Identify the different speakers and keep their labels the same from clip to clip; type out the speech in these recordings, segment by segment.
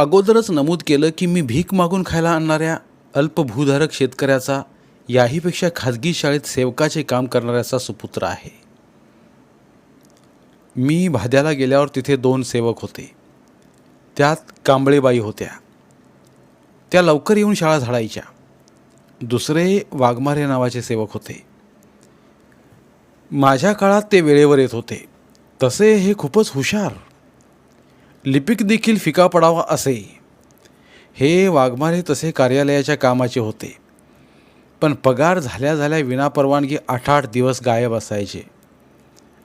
Speaker 1: अगोदरच नमूद केलं की मी भीक मागून खायला आणणाऱ्या अल्पभूधारक शेतकऱ्याचा याहीपेक्षा खाजगी शाळेत सेवकाचे काम करणाऱ्याचा सुपुत्र आहे. मी भाद्याला गेल्यावर तिथे दोन सेवक होते. त्यात कांबळेबाई होत्या. त्या लवकर येऊन शाळा झाडायच्या. दुसरे वाघमारे नावाचे सेवक होते. माझ्या काळात ते वेळेवर येत होते. तसे हे खूपच हुशार. लिपिक देखील फिका पडावा असे. हे वाघमारे तसे कार्यालयाच्या कामाचे होते. पण पगार झाल्या झाल्या विनापरवानगी आठ आठ दिवस गायब असायचे.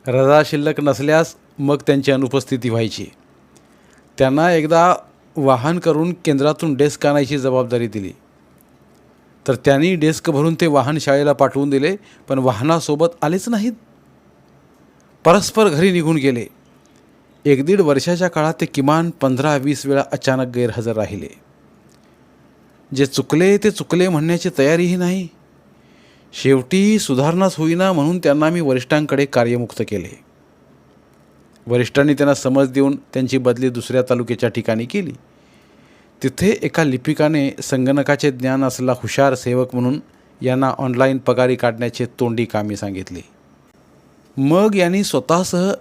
Speaker 1: रजा शिल्लक नसल्यास मग त्यांची अनुपस्थिती व्हायची. त्यांना एकदा वाहन करून केंद्रातून डेस्क आणायची जबाबदारी दिली. तर त्यांनी डेस्क भरून ते वाहन शाळेला पाठवून दिले पण वाहनासोबत आलेच नाहीत. परस्पर घरी निघून गेले. एक दीड वर्षाच्या काळात ते किमान पंधरा वीस वेळा अचानक गैरहजर राहिले. जे चुकले ते चुकले म्हणण्याची तयारीही नाही. शेवटी सुधारणाच होईना म्हणून त्यांना मी वरिष्ठांकडे कार्यमुक्त केले. वरिष्ठांनी त्यांना समज देऊन त्यांची बदली दुसऱ्या तालुक्याच्या ठिकाणी केली. तिथे एका लिपिकाने संगणकाचे ज्ञान असलेला हुशार सेवक म्हणून यांना ऑनलाईन पगारी काढण्याचे तोंडी कामी सांगितले. मग यांनी स्वतःसह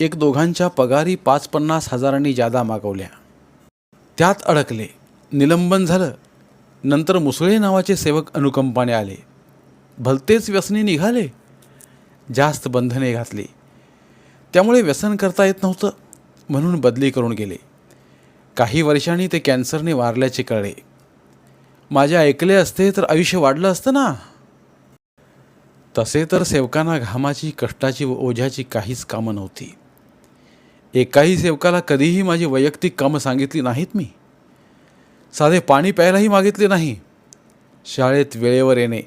Speaker 1: एक दोघांच्या पगारी पाच पन्नास हजारांनी जादा मागवल्या. त्यात अडकले. निलंबन झालं. नंतर मुसळे नावाचे सेवक अनुकंपाने आले. भलतेच व्यसनी निघाले. जास्त बंधने घातली. त्यामुळे व्यसन करता येत नव्हतं म्हणून बदली करून गेले. काही वर्षांनी ते कॅन्सरने वारल्याचे कळले. माझे ऐकले असते तर आयुष्य वाढलं असतं ना? तसे तर सेवकांना घामाची कष्टाची व ओझ्याची काहीच कामं नव्हती. एकाही सेवकाला कधीही माझी वैयक्तिक कामं सांगितली नाहीत मी. साधे पाणी प्यायलाही मागितले नाही. शाळेत वेळेवर येणे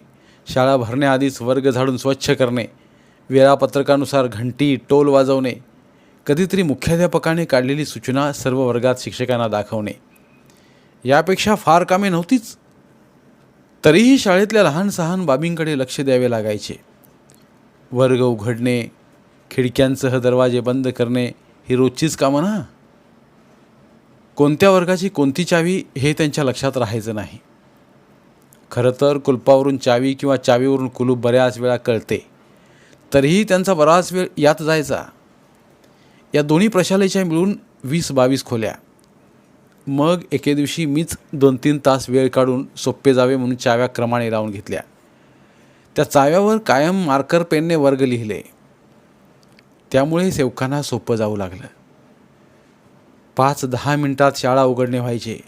Speaker 1: शाळा भरण्याआधीच वर्ग झाडून स्वच्छ करणे वेळापत्रकानुसार घंटी टोल वाजवणे कधीतरी मुख्याध्यापकाने काढलेली सूचना सर्व वर्गात शिक्षकांना दाखवणे. यापेक्षा फार कामे नव्हतीच. तरीही शाळेतल्या लहान सहान बाबींकडे लक्ष द्यावे लागायचे. वर्ग उघडणे खिडक्यांसह दरवाजे बंद करणे ही रोजचीच कामं ना. कोणत्या वर्गाची कोणती चावी हे त्यांच्या लक्षात राहायचं नाही. खरं तर कुलपावरून चावी किंवा चावीवरून कुलूप बऱ्याच वेळा कळते. तरीही त्यांचा बराच वेळ यात जायचा. या दोन्ही प्रशालेच्या मिळून वीस बावीस खोल्या. मग एके दिवशी मीच दोन तीन तास वेळ काढून सोपे जावे म्हणून चाव्या क्रमाने लावून घेतल्या. त्या चाव्यावर कायम मार्कर पेनने वर्ग लिहिले. त्यामुळे सेवकांना सोपं जाऊ लागलं. पाच दहा मिनटात शाळा उघडणे व्हायचे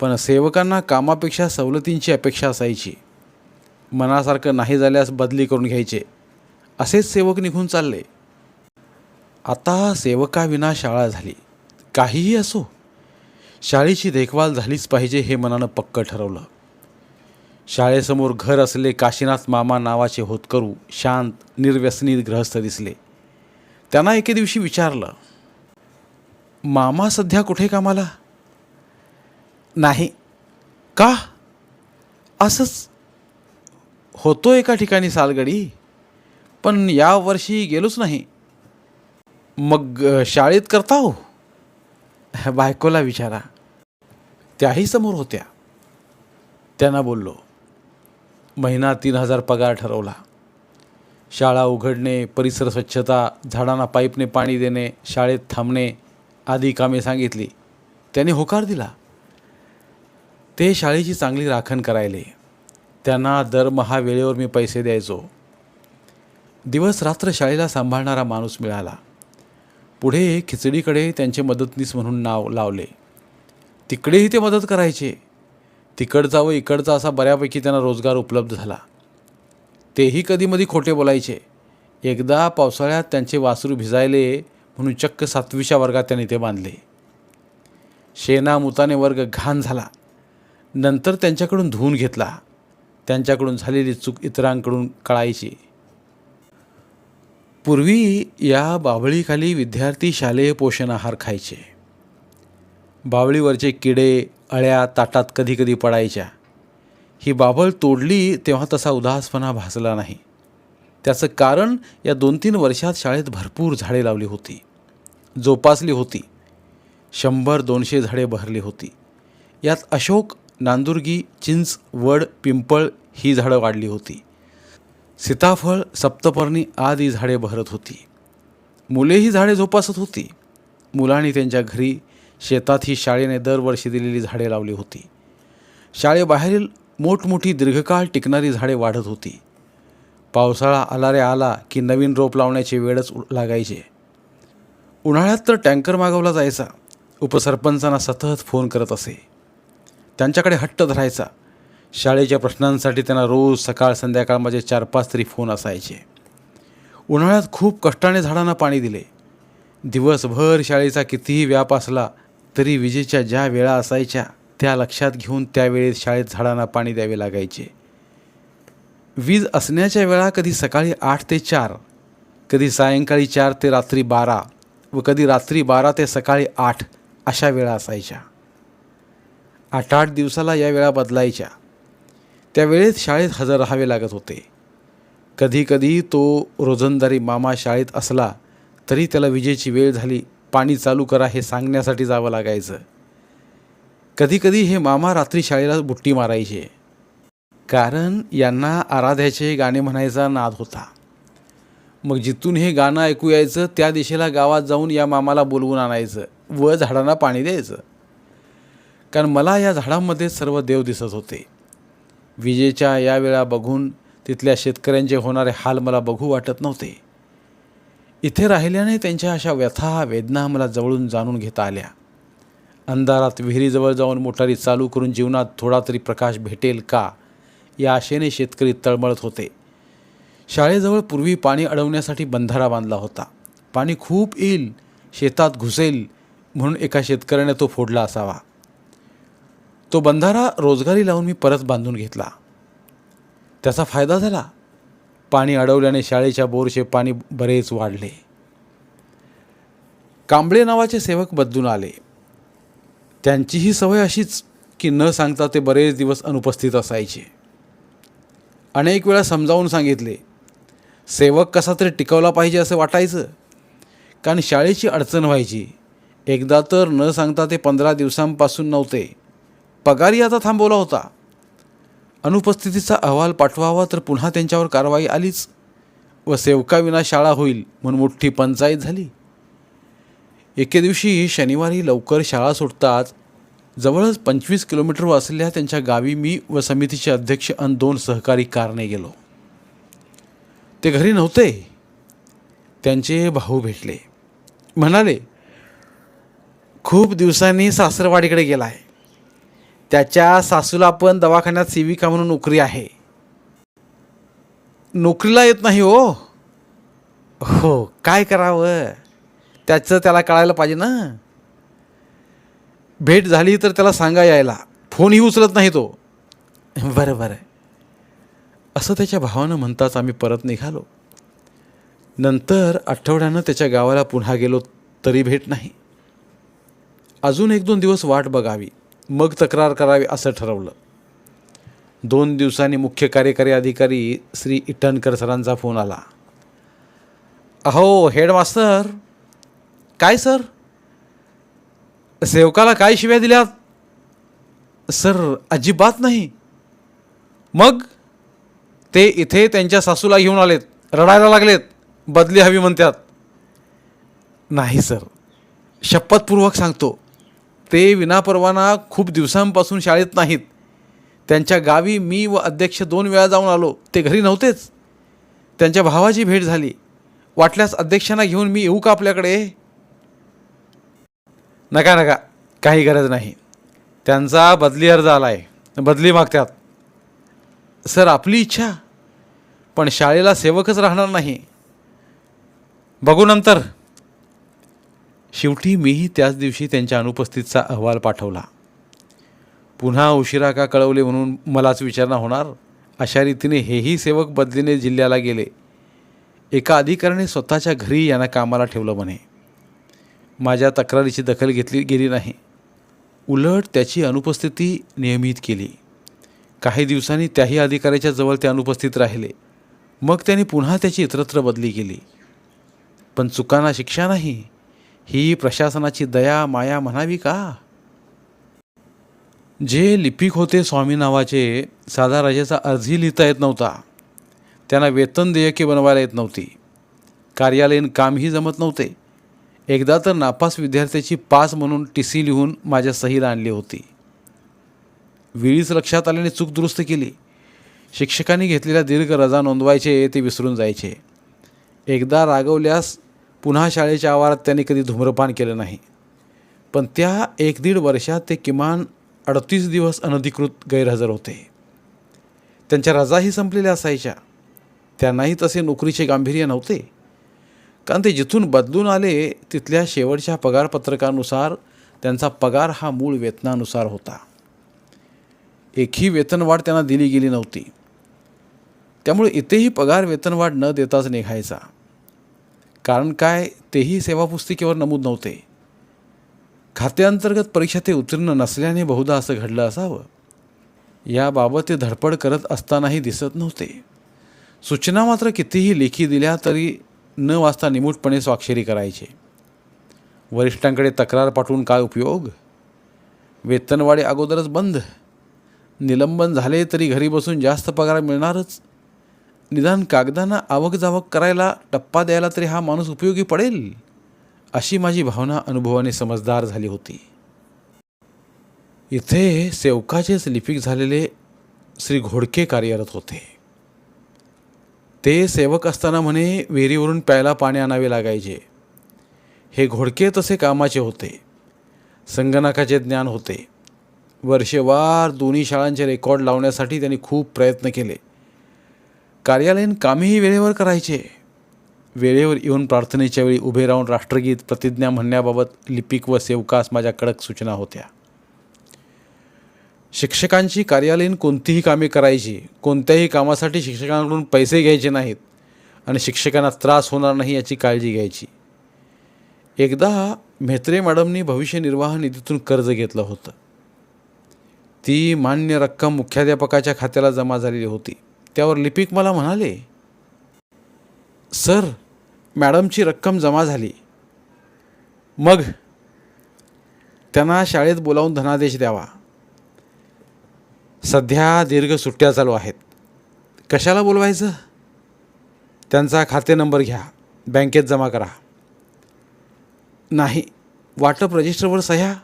Speaker 1: पण सेवकांना कामापेक्षा सवलतींची अपेक्षा असायची. मनासारखं नाही झाल्यास बदली करून घ्यायचे. असेच सेवक निघून चालले. आता सेवकाविना शाळा झाली. काहीही असो शाळेची देखभाल झालीच पाहिजे हे मनानं पक्क ठरवलं. शाळेसमोर घर असले काशीनाथ मामा नावाचे होतकरू शांत निर्व्यसनी ग्रहस्थ दिसले. त्यांना एके दिवशी विचारलं मामा सध्या कुठे कामाला? नाही. का? असंच होतो एका ठिकाणी सालगडी पण या वर्षी गेलोच नाही. मग शाळेत करता हो. बायकोला विचारा. त्याही समोर होत्या. त्यांना बोललो महिना तीन हजार पगार ठरवला. शाळा उघडणे परिसर स्वच्छता झाडांना पाईपने पाणी देणे शाळेत थांबणे आदी कामे सांगितली. त्याने होकार दिला. ते शाळेची चांगली राखण करायले. त्यांना दरमहा वेळेवर मी पैसे द्यायचो. दिवस रात्र शाळेला सांभाळणारा माणूस मिळाला. पुढे खिचडीकडे त्यांचे मदतनीस म्हणून नाव लावले. तिकडेही ते मदत करायचे. तिकडचा व इकडचा असा बऱ्यापैकी त्यांना रोजगार उपलब्ध झाला. तेही कधीमधी खोटे बोलायचे. एकदा पावसाळ्यात त्यांचे वासरू भिजायले म्हणून चक्क सातवीच्या वर्गात त्यांनी ते बांधले. शेणामुताने वर्ग घाण झाला. नंतर त्यांच्याकडून धुवून घेतला. त्यांच्याकडून झालेली चूक इतरांकडून कळायची. पूर्वी या बावळीखाली विद्यार्थी शालेय पोषण आहार खायचे. बावळीवरचे किडे अळ्या ताटात कधीकधी पडायच्या. ही बाभळ तोडली तेव्हा तसा उदासपणा भासला नाही. त्याचं कारण या दोन तीन वर्षात शाळेत भरपूर झाडे लावली होती. जोपासली होती. शंभर दोनशे झाडे बहरली होती. यात अशोक नांदुर्गी चिंच वड पिंपळ ही झाडं वाढली होती. सीताफळ सप्तपर्णी आदी झाडे बहरत होती. मुले ही झाडे जोपासत होती. मुलांनी त्यांच्या घरी शेतात ही शाळेने दरवर्षी दिलेली झाडे लावली होती. शाळेबाहेरील मोठमोठी दीर्घकाळ टिकणारी झाडे वाढत होती. पावसाळा आला रे आला की नवीन रोप लावण्याची वेळच लागायची लागायचे. उन्हाळ्यात तर टँकर मागवला जायचा. उपसरपंचांना सतत फोन करत असे. त्यांच्याकडे हट्ट धरायचा. शाळेच्या प्रश्नांसाठी त्यांना रोज सकाळ संध्याकाळ माझे चार पाच तरी फोन असायचे. उन्हाळ्यात खूप कष्टाने झाडांना पाणी दिले. दिवसभर शाळेचा कितीही व्याप असला तरी विजेच्या ज्या वेळा असायच्या त्या लक्षात घेऊन त्यावेळेत शाळेत झाडांना पाणी द्यावे लागायचे. वीज असण्याच्या वेळा कधी सकाळी आठ ते चार कधी सायंकाळी चार ते रात्री बारा व कधी रात्री बारा ते सकाळी आठ अशा वेळा असायच्या. आठ आठ दिवसाला या वेळा बदलायच्या. त्या वेळेत शाळेत हजर राहावे लागत होते. कधीकधी तो रोजंदारी मामा शाळेत असला तरी त्याला विजेची वेळ झाली पाणी चालू करा हे सांगण्यासाठी जावं लागायचं. कधीकधी हे मामा रात्री शाळेला बुट्टी मारायचे. कारण यांना आराध्याचे गाणे म्हणायचा नाद होता. मग जिथून हे गाणं ऐकू यायचं त्या दिशेला गावात जाऊन या मामाला बोलवून आणायचं व झाडांना पाणी द्यायचं. कारण मला या झाडांमध्ये सर्व देव दिसत होते. विजेच्या या वेळा बघून तिथल्या शेतकऱ्यांचे होणारे हाल मला बघू वाटत नव्हते. इथे राहिल्याने त्यांच्या अशा व्यथा वेदना मला जवळून जाणून घेता आल्या. अंधारात विहिरीजवळ जाऊन मोटारी चालू करून जीवनात थोडा तरी प्रकाश भेटेल का? या आशेने शेतकरी तळमळत होते. शाळेजवळ पूर्वी पाणी अडवण्यासाठी बंधारा बांधला होता. पाणी खूप येईल शेतात घुसेल म्हणून एका शेतकऱ्याने तो फोडला असावा. तो बंधारा रोजगारी लावून मी परत बांधून घेतला. त्याचा फायदा झाला. पाणी अडवल्याने शाळेच्या बोरचे पाणी बरेच वाढले. कांबळे नावाचे सेवक बदलून आले. त्यांचीही सवय अशीच की न सांगता ते बरेच दिवस अनुपस्थित असायचे. अनेक वेळा समजावून सांगितले सेवक कसा तरी टिकवला पाहिजे असं वाटायचं. कारण शाळेची अडचण व्हायची. एकदा तर न सांगता ते पंधरा दिवसांपासून नव्हते. पगारही आता थांबवला होता. अनुपस्थितीचा अहवाल पाठवावा तर पुन्हा त्यांच्यावर कारवाई आलीच. व सेवकाविना शाळा होईल म्हणून मोठी पंचायत झाली. एके दिवशी शनिवारी लवकर शाळा सुटताच जवळच पंचवीस किलोमीटरवर असलेल्या त्यांच्या गावी मी व समितीचे अध्यक्ष अन दोन सहकारी कारने गेलो. ते घरी नव्हते. त्यांचे भाऊ भेटले. म्हणाले खूप दिवसांनी सासरवाडीकडे गेलाय. त्याच्या सासूला पण दवाखान्यात सेविका म्हणून नोकरी आहे. नोकरीला येत नाही हो. हो काय करावं? त्याचं त्याला कळायला पाहिजे ना. भेट झाली तर त्याला सांगा यायला. फोनही उचलत नाही तो. बरं बरं. असं त्याच्या भावानं म्हणताच आम्ही परत निघालो. नंतर आठवड्यानं त्याच्या गावाला पुन्हा गेलो तरी भेट नाही. अजून एक दोन दिवस वाट बघावी मग तक्रार करावी असं ठरवलं. दोन दिवसांनी मुख्य कार्यकारी अधिकारी श्री इटनकर सरांचा फोन आला. अहो हेडमास्तर काय सर? सेवकाला काय शिव्या दिल्यात? सर अजिबात नाही. मग? ते इथे त्यांच्या सासूला घेऊन आलेत रडायला लागलेत बदली हवी म्हणतात नाही सर. शपथपूर्वक सांगतो ते विनापरवाना खूप दिवसांपासून शाळेत नाहीत. त्यांच्या गावी मी व अध्यक्ष दोन वेळा जाऊन आलो ते घरी नव्हतेच. त्यांच्या भावाची भेट झाली. वाटल्यास अध्यक्षांना घेऊन मी येऊ का आपल्याकडे? नका नका. काही गरज नाही. त्यांचा बदली अर्ज आला आहे बदली मागतात. सर आपली इच्छा. पण शाळेला सेवकच राहणार नाही. बघू नंतर. शेवटी मीही त्याच दिवशी त्यांच्या अनुपस्थितीचा अहवाल पाठवला. पुन्हा उशिरा का कळवले म्हणून मलाच विचारणा होणार? अशा रीतीने हेही सेवक बदलीने जिल्ह्याला गेले. एका अधिकाऱ्याने स्वतःच्या घरी यांना कामाला ठेवलं म्हणे. माझ्या तक्रारीची दखल घेतली गेली नाही. उलट त्याची अनुपस्थिती नियमित केली. काही दिवसांनी त्याही अधिकाऱ्याच्या जवळ ते अनुपस्थित राहिले. मग त्याने पुन्हा त्याची इतरत्र बदली केली. पण चुकांना शिक्षा नाही ही प्रशासनाची दया माया म्हणावी का? जे लिपिक होते स्वामी नावाचे साधा राजाचा अर्जही लिहिता येत नव्हता. त्यांना वेतन देयके बनवायला येत नव्हती. कार्यालयीन कामही जमत नव्हते. एकदा तर नापास विद्यार्थ्याची पास म्हणून टी सी लिहून माझ्या सहीला आणली होती. वेळीच लक्षात आल्याने चूक दुरुस्त केली. शिक्षकांनी घेतलेल्या दीर्घ रजा नोंदवायचे ते विसरून जायचे. एकदा रागवल्यास पुन्हा शाळेच्या आवारात त्यांनी कधी धूम्रपान केलं नाही. पण त्या एक दीड वर्षात ते किमान अडतीस दिवस अनधिकृत गैरहजर होते. त्यांच्या रजाही संपलेल्या असायच्या. त्यांनाही तसे नोकरीचे गांभीर्य नव्हते. कारण ते जिथून बदलून आले तिथल्या शेवटच्या पगारपत्रकानुसार त्यांचा पगार हा मूळ वेतनानुसार होता. एकही वेतनवाढ त्यांना दिली गेली नव्हती. त्यामुळे इथेही पगार वेतनवाढ न देताच निघायचा. कारण काय? तेही सेवापुस्तिकेवर नमूद नव्हते. खात्याअंतर्गत परीक्षा ते उत्तीर्ण नसल्याने बहुधा असं घडलं असावं. याबाबत ते धडपड करत असतानाही दिसत नव्हते. सूचना मात्र कितीही लेखी दिल्या तरी न वाचता निमूटपणे स्वाक्षरी करायचे. वरिष्ठांकडे तक्रार पाठवून काय उपयोग? वेतनवाढी अगोदरच बंद. निलंबन झाले तरी घरी बसून जास्त पगार मिळणारच. निदान कागदांना आवक जावक करायला टप्पा द्यायला तरी हा माणूस उपयोगी पडेल? अशी माझी भावना अनुभवाने समजदार झाली होती. इथे सेवकाचेच लिपिक झालेले श्री घोडके कार्यरत होते. ते सेवक असताना म्हणे विहिरीवरून प्यायला पाणी आणावे लागायचे. हे घोडके तसे कामाचे होते. संगणकाचे ज्ञान होते. वर्षेवार दोन्ही शाळांचे रेकॉर्ड लावण्यासाठी त्यांनी खूप प्रयत्न केले. कार्यालयीन कामेही वेळेवर करायचे. वेळेवर येऊन प्रार्थनेच्या वेळी उभे राहून राष्ट्रगीत प्रतिज्ञा म्हणण्याबाबत लिपिक व सेवकास माझ्या कडक सूचना होत्या. शिक्षकांची कार्यालयीन कोणतीही कामे करायची कोणत्याही कामासाठी शिक्षकांकडून पैसे घ्यायचे नाहीत आणि शिक्षकांना त्रास होणार नाही याची काळजी घ्यायची. एकदा म्हेत्रे मॅडमनी भविष्य निर्वाह निधीतून कर्ज घेतलं होतं. ती मान्य रक्कम मुख्याध्यापकाच्या खात्याला जमा झालेली होती. त्यावर लिपिक मला म्हणाले सर मॅडमची रक्कम जमा झाली. मग त्यांना शाळेत बोलावून धनादेश द्यावा. सध्या दीर्घ सुट्ट्या चालू आहेत. कशाला बोलवायचं? त्यांचा खाते नंबर घ्या. बँकेत जमा करा. नाही वाटप रजिस्टरवर सह्या?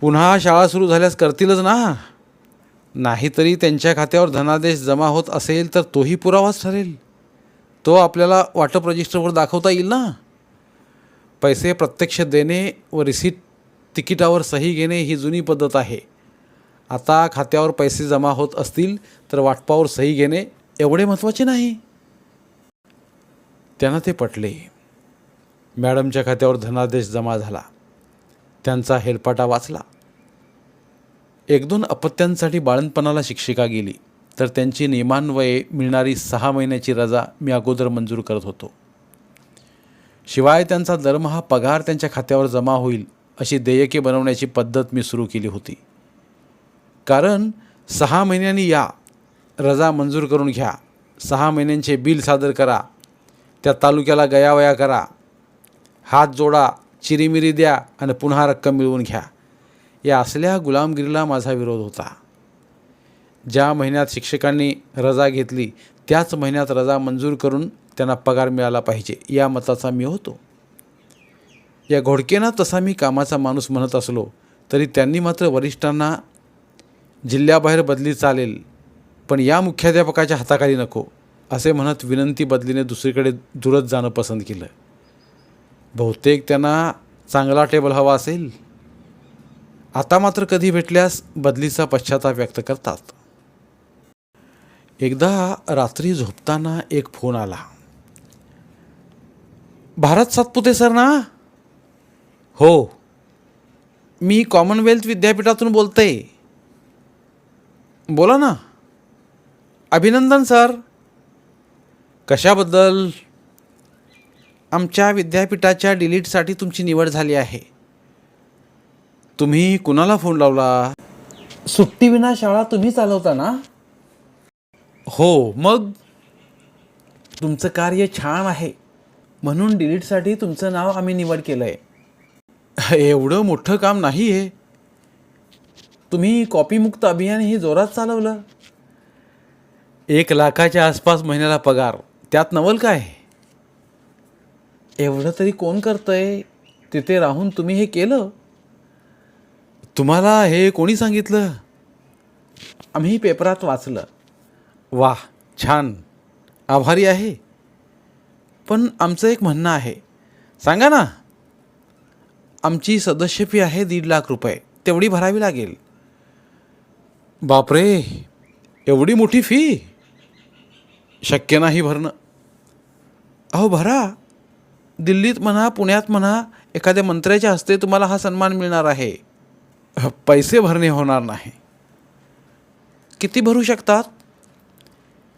Speaker 1: पुन्हा शाळा सुरू झाल्यास करतीलच ना? नाहीतरी त्यांच्या खात्यावर धनादेश जमा होत असेल तर तोही पुरावाच ठरेल. तो आपल्याला वाटप रजिस्टरवर दाखवता येईल ना? पैसे प्रत्यक्ष देणे व रिसीट तिकिटावर सही घेणे ही जुनी पद्धत आहे. आता खात्यावर पैसे जमा होत असतील तर वाटपावर सही घेणे एवढे महत्त्वाचे नाही. त्यांना ते पटले. मॅडमच्या खात्यावर धनादेश जमा झाला. त्यांचा हेलपाटा वाचला. एक दोन अपत्यांसाठी बाळणपणाला शिक्षिका गेली तर त्यांची नियमान्वये मिळणारी सहा महिन्याची रजा मी अगोदर मंजूर करत होतो. शिवाय त्यांचा दरमहा पगार त्यांच्या खात्यावर जमा होईल अशी देयके बनवण्याची पद्धत मी सुरू केली होती. कारण सहा महिन्यांनी या रजा मंजूर करून घ्या. सहा महिन्यांचे बिल सादर करा. त्या तालुक्याला गयावया करा. हात जोडा चिरीमिरी द्या आणि पुन्हा रक्कम मिळवून घ्या. या असल्या गुलामगिरीला माझा विरोध होता. ज्या महिन्यात शिक्षकांनी रजा घेतली त्याच महिन्यात रजा मंजूर करून त्यांना पगार मिळाला पाहिजे या मताचा मी होतो. या घोडकेना तसा मी कामाचा माणूस म्हणत असलो तरी त्यांनी मात्र वरिष्ठांना जिल्ह्याबाहेर बदली चालेल पण या मुख्याध्यापकाच्या हाताखाली नको असे म्हणत विनंती बदलीने दुसरीकडे दूरच जाणं पसंत केलं. बहुतेक त्यांना चांगला टेबल हवा असेल. आता मात्र कधी भेटल्यास बदलीचा पश्चाताप व्यक्त करतात. एकदा रात्री झोपताना एक फोन आला. भारत सातपुते सर ना? हो. मी कॉमनवेल्थ विद्यापीठातून बोलते बोला ना. अभिनंदन सर. कशाबद्दल? आमच्या विद्यापीठाच्या डिलीटसाठी तुमची निवड झाली आहे. तुम्ही कुणाला फोन लावला? सुट्टीविना शाळा तुम्ही चालवता ना? हो मग? तुमचं कार्य छान आहे. म्हणून डिलीटसाठी तुमचं नाव आम्ही निवड केलं आहे एवढं मोठं काम नाही आहे तुम्ही कॉपीमुक्त अभियान हे जोरात चालवलं. एक लाखाच्या आसपास महिन्याला पगार. त्यात नवल काय? एवढं तरी कोण करतंय? तिथे राहून तुम्ही हे केलं? तुम्हाला हे कोणी सांगितलं? आम्ही पेपरात वाचलं. वा छान. आभारी आहे. पण आमचं एक म्हणणं आहे. सांगा ना. आमची सदस्य फी आहे दीड लाख रुपये. तेवढी भरावी लागेल. बापरे एवढी मोठी फी? शक्य नाही भरणं. अहो भरा. दिल्लीत म्हणा पुण्यात म्हणा एखाद्या मंत्र्याच्या हस्ते तुम्हाला हा सन्मान मिळणार आहे. पैसे भरणे होणार नाही. किती भरू शकतात?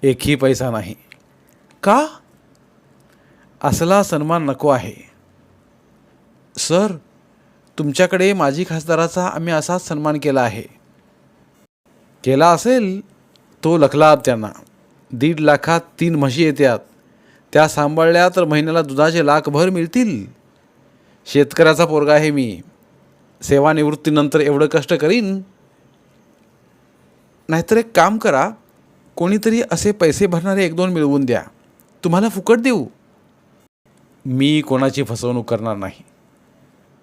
Speaker 1: एकही पैसा नाही. का? असला सन्मान नको आहे. सर तुमच्याकडे माजी खासदाराचा आम्ही असाच सन्मान केला आहे. केला असेल तो लखला त्यांना. दीड लाखात तीन म्हशी येतात त्या सांभाळल्या तर महिन्याला दुधाचे लाखभर मिळतील. शेतकऱ्याचा पोरगा आहे मी. सेवानिवृत्तीनंतर एवढं कष्ट करीन? नाहीतर एक काम करा कोणीतरी असे पैसे भरणारे एक दोन मिळवून द्या. तुम्हाला फुकट देऊ. मी कोणाची फसवणूक करणार नाही.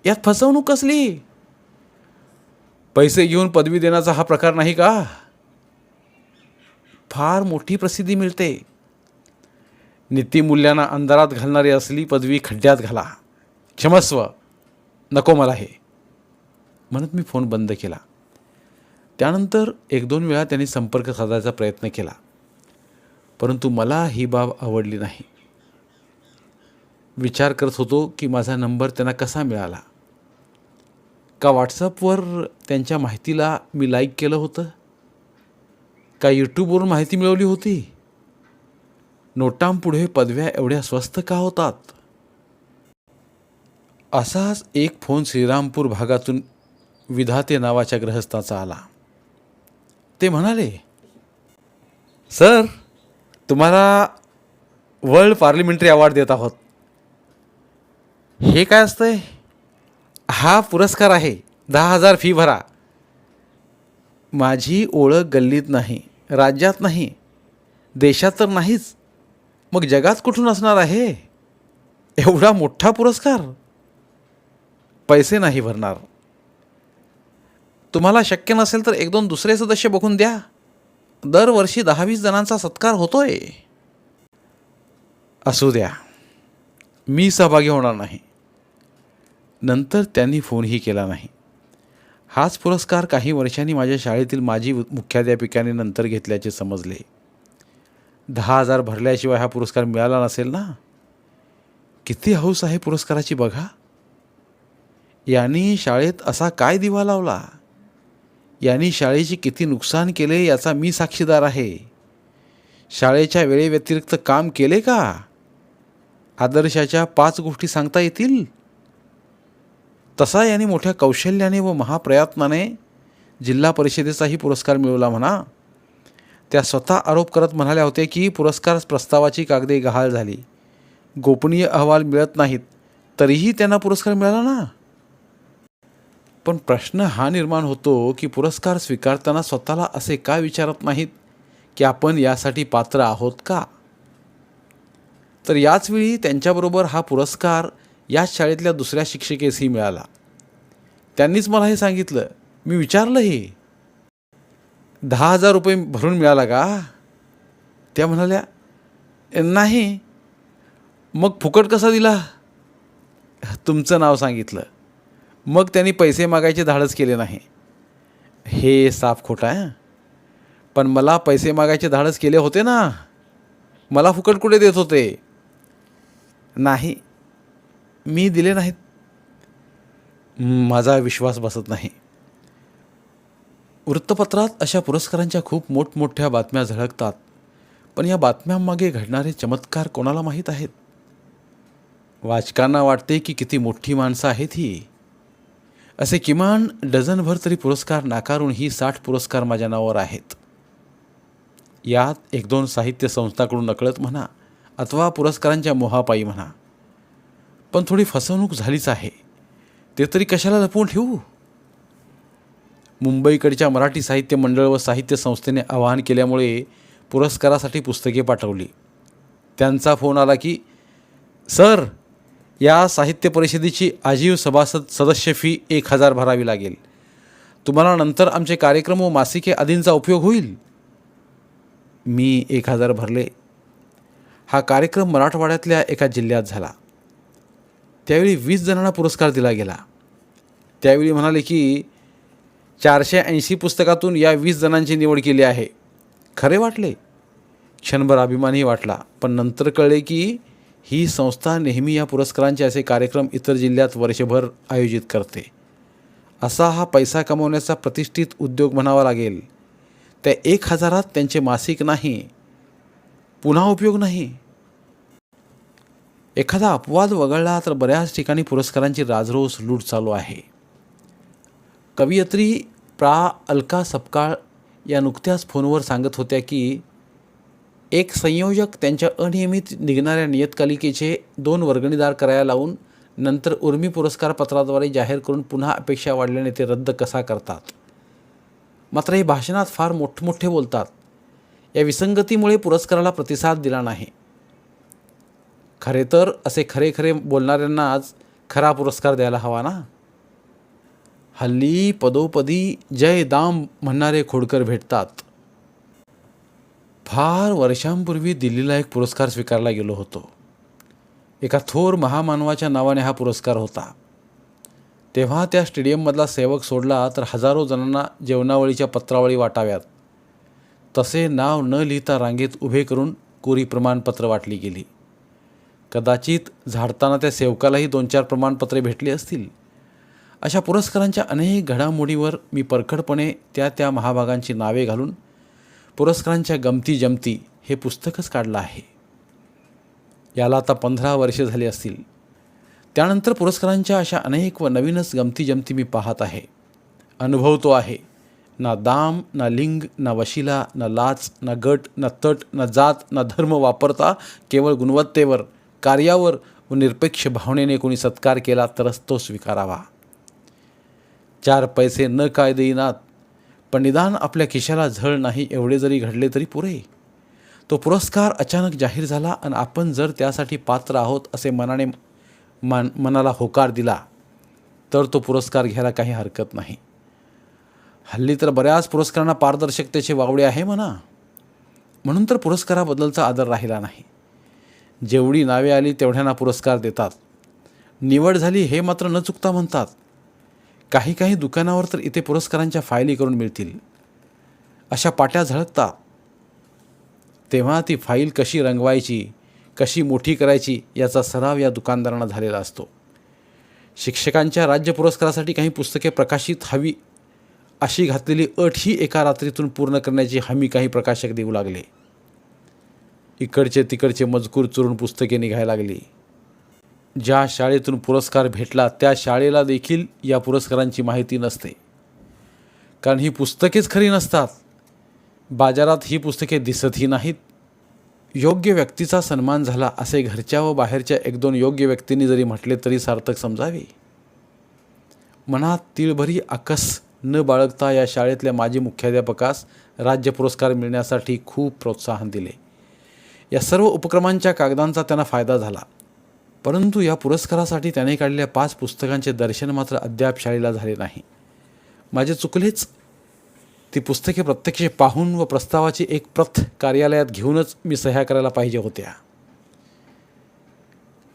Speaker 1: यात फसवणूक कसली? पैसे घेऊन पदवी देण्याचा हा प्रकार नाही का? फार मोठी प्रसिद्धी मिळते. नीतिमूल्यांना अंधारात घालणारी असली पदवी खड्ड्यात घाला. क्षमस्व. नको मला हे. म्हणत मी फोन बंद केला. त्यानंतर एक दोन वेळा त्यांनी संपर्क साधायचा प्रयत्न केला. परंतु मला ही बाब आवडली नाही. विचार करत होतो की माझा नंबर त्यांना कसा मिळाला? का व्हॉट्सअपवर त्यांच्या माहितीला मी लाईक केलं होतं? का यूट्यूबवरून माहिती मिळवली होती? नोटांपुढे पदव्या एवढ्या स्वस्त का होतात? असाच एक फोन श्रीरामपूर भागातून विधाते नावाच्या ग्रहस्थाचा आला. ते म्हणाले सर तुम्हाला वर्ल्ड पार्लिमेंटरी अवॉर्ड देत आहोत. हे काय असतंय? हा पुरस्कार आहे. दहा हजार फी भरा. माझी ओळख गल्लीत नाही राज्यात नाही देशात तर नाहीच. मग जगात कुठून असणार आहे? एवढा मोठा पुरस्कार? पैसे नाही भरणार. तुम्हाला शक्य नसेल तर एक दोन दुसरे सदस्य बघून द्या. दरवर्षी दहावीस जणांचा सत्कार होतोय. असू द्या. मी सहभागी होणार नाही. नंतर त्यांनी फोनही केला नाही. हाच पुरस्कार काही वर्षांनी माझ्या शाळेतील माजी मुख्याध्यापिकाने नंतर घेतल्याचे समजले. दहा हजार भरल्याशिवाय हा पुरस्कार मिळाला नसेल ना? किती हौस आहे पुरस्काराची बघा. यांनी शाळेत असा काय दिवा लावला? यांनी शाळेचे किती नुकसान केले याचा मी साक्षीदार आहे. शाळेच्या वेळेव्यतिरिक्त काम केले का? आदर्शाच्या पाच गोष्टी सांगता येतील? तसा याने मोठ्या कौशल्याने व महाप्रयत्नाने जिल्हा परिषदेचाही पुरस्कार मिळवला म्हणा. त्या स्वतः आरोप करत म्हणाल्या होत्या की पुरस्कार प्रस्तावाची कागदे गहाळ झाली. गोपनीय अहवाल मिळत नाहीत तरीही त्यांना पुरस्कार मिळाला ना? पण प्रश्न हा निर्माण होतो की पुरस्कार स्वीकारताना स्वतःला असे का विचारत नाहीत की आपण यासाठी पात्र आहोत का? तर याचवेळी त्यांच्याबरोबर हा पुरस्कार याच शाळेतल्या दुसऱ्या शिक्षिकेसही मिळाला. त्यांनीच मला हे सांगितलं. मी विचारलंही दहा हजार रुपये भरून मिळाला का? त्या म्हणाल्या नाही. मग फुकट कसा दिला? तुमचं नाव सांगितलं. मग त्यांनी पैसे मागायचे धाडस केले नाही. हे साफ खोटं आहे पण मला पैसे मागायचे धाडस केले होते ना. मला फुकट कुठे देत होते? नाही. मी दिले नाहीत. माझा विश्वास बसत नाही. वृत्तपत्रात अशा पुरस्कारांच्या खूप मोठमोठ्या बातम्या झळकतात. पण या बातम्यांमागे घडणारे चमत्कार कोणाला माहीत आहेत? वाचकांना वाटते की किती मोठी माणसं आहेत ही. असे किमान डझनभर तरी पुरस्कार नाकारून ही साठ पुरस्कार माझ्या नावावर आहेत. यात एक दोन साहित्य संस्थाकडून नकळत म्हणा अथवा पुरस्कारांच्या मोहापायी म्हणा. पण थोडी फसवणूक झालीच आहे. ते तरी कशाला लपवून ठेवू? मुंबईकडच्या मराठी साहित्य मंडळ व साहित्य संस्थेने आवाहन केल्यामुळे पुरस्कारासाठी पुस्तके पाठवली. त्यांचा फोन आला की सर या साहित्य परिषदेची आजीव सभासद सदस्य फी एक हजार भरावी लागेल. तुम्हाला नंतर आमचे कार्यक्रम व मासिके आदींचा उपयोग होईल. मी एक हजार भरले. हा कार्यक्रम मराठवाड्यातल्या एका जिल्ह्यात झाला. त्यावेळी वीस जणांना पुरस्कार दिला गेला. त्यावेळी म्हणाले की चारशे ऐंशी पुस्तकातून या वीस जणांची निवड केली आहे. खरे वाटले? क्षणभर अभिमानही वाटला. पण नंतर कळले की ही संस्था नेहमी या पुरस्कारांचे असे कार्यक्रम इतर जिल्ह्यात वर्षभर आयोजित करते. असा हा पैसा कमवण्याचा प्रतिष्ठित उद्योग म्हणावा लागेल. त्या एक हजारात त्यांचे मासिक नाही पुन्हा उपयोग नाही. एखादा अपवाद वगळला तर बऱ्याच ठिकाणी पुरस्कारांची राजरोस लूट चालू आहे. कवयित्री प्रा. अलका सपकाळ या नुकत्याच फोनवर सांगत होत्या की एक संयोजक त्यांच्या अनियमित निघणाऱ्या नियतकालिकेचे दोन वर्गणीदार करायला लावून नंतर उर्मी पुरस्कार पत्राद्वारे जाहीर करून पुन्हा अपेक्षा वाढल्याने ते रद्द कसा करतात? मात्र हे भाषणात फार मोठमोठे बोलतात. या विसंगतीमुळे पुरस्काराला प्रतिसाद दिला नाही. खरे तर असे खरे खरे बोलणाऱ्यांनाच खरा पुरस्कार द्यायला हवा ना? हल्ली पदोपदी जय दाम म्हणणारे खोडकर भेटतात. फार वर्षांपूर्वी दिल्लीला एक पुरस्कार स्वीकारला गेलो होतो. एका थोर महामानवाच्या नावाने हा पुरस्कार होता. तेव्हा त्या स्टेडियममधला सेवक सोडला तर हजारो जणांना जेवणावळीच्या पत्रावळी वाटाव्यात. तसे नाव न लिहिता रांगेत उभे करून कोरी प्रमाणपत्र वाटली गेली. कदाचित झाडताना त्या सेवकालाही दोन चार प्रमाणपत्रे भेटली असतील. अशा पुरस्कारांच्या अनेक घडामोडीवर मी परखडपणे त्या त्या महाभागांची नावे घालून पुरस्कारांच्या गमती जमती हे पुस्तकच काढलं आहे. याला आता पंधरा वर्षे झाली असतील. त्यानंतर पुरस्कारांच्या अशा अनेक व नवीनच गमती जमती मी पाहत आहे. अनुभवतो आहे. ना दाम ना लिंग ना वशिला ना लाच ना गट ना तट ना जात ना धर्म वापरता केवळ गुणवत्तेवर कार्यावर व निरपेक्ष भावनेने कोणी सत्कार केला तरच तो स्वीकारावा. चार पैसे न काय देईनात पण निदान आपल्या खिशाला झळ नाही एवढे जरी घडले तरी पुरे. तो पुरस्कार अचानक जाहीर झाला आणि आपण जर त्यासाठी पात्र आहोत असे मनाने मान मनाला होकार दिला तर तो पुरस्कार घ्यायला काही हरकत नाही. हल्ली तर बऱ्याच पुरस्कारांना पारदर्शकतेचे वावडे आहे म्हणा. म्हणून तर पुरस्काराबद्दलचा आदर राहिला नाही. जेवढी नावे आली तेवढ्यांना पुरस्कार देतात. निवड झाली हे मात्र न चुकता म्हणतात. काही काही दुकानावर तर इथे पुरस्कारांच्या फायली करून मिळतील. अशा पाट्या झळकतात तेव्हा ती फाईल कशी रंगवायची कशी मोठी करायची याचा सराव या दुकानदारांना झालेला असतो. शिक्षकांच्या राज्य पुरस्कारासाठी काही पुस्तके प्रकाशित हवी अशी घातलेली अट ही एका रात्रीतून पूर्ण करण्याची हमी काही प्रकाशक देऊ लागले. इकडचे तिकडचे मजकूर चुरून पुस्तके निघायला लागली. ज्या शाळेतून पुरस्कार भेटला त्या शाळेला देखील या पुरस्कारांची माहिती नसते. कारण ही पुस्तकेच खरी नसतात. बाजारात ही पुस्तके दिसतही नाहीत. योग्य व्यक्तीचा सन्मान झाला असे घरच्या व बाहेरच्या एक दोन योग्य व्यक्तींनी जरी म्हटले तरी सार्थक समजावे. मनात तिळभरी आकस न बाळगता या शाळेतल्या माजी मुख्याध्यापकास राज्य पुरस्कार मिळण्यासाठी खूप प्रोत्साहन दिले. या सर्व उपक्रमांच्या कागदांचा त्यांना फायदा झाला. परंतु या पुरस्कारासाठी त्याने काढलेल्या पाच पुस्तकांचे दर्शन मात्र अद्याप शाळेला झाले नाही. माझे चुकलेच ती पुस्तके प्रत्यक्ष पाहून व प्रस्तावाची एक प्रथ कार्यालयात घेऊनच मी सह्या करायला पाहिजे होत्या.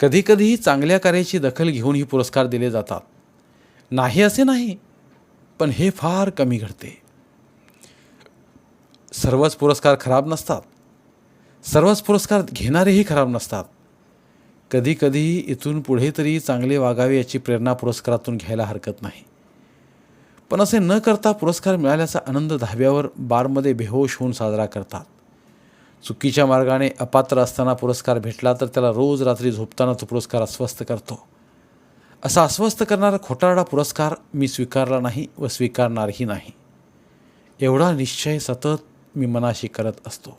Speaker 1: कधीकधी चांगल्या कार्याची दखल घेऊन ही पुरस्कार दिले जातात. नाही असे नाही पण हे फार कमी घडते. सर्वच पुरस्कार खराब नसतात. सर्वच पुरस्कार घेणारेही खराब नसतात. कधीकधीही इथून पुढे तरी चांगले वागावे याची प्रेरणा पुरस्कारातून घ्यायला हरकत नाही. पण असे न करता पुरस्कार मिळाल्याचा आनंद धाब्यावर बारमध्ये बेहोश होऊन साजरा करतात. चुकीच्या मार्गाने अपात्र असताना पुरस्कार भेटला तर त्याला रोज रात्री झोपताना तो पुरस्कार अस्वस्थ करतो. असा अस्वस्थ करणारा खोटारडा पुरस्कार मी स्वीकारला नाही व स्वीकारणारही नाही. एवढा निश्चय सतत मी मनाशी करत असतो.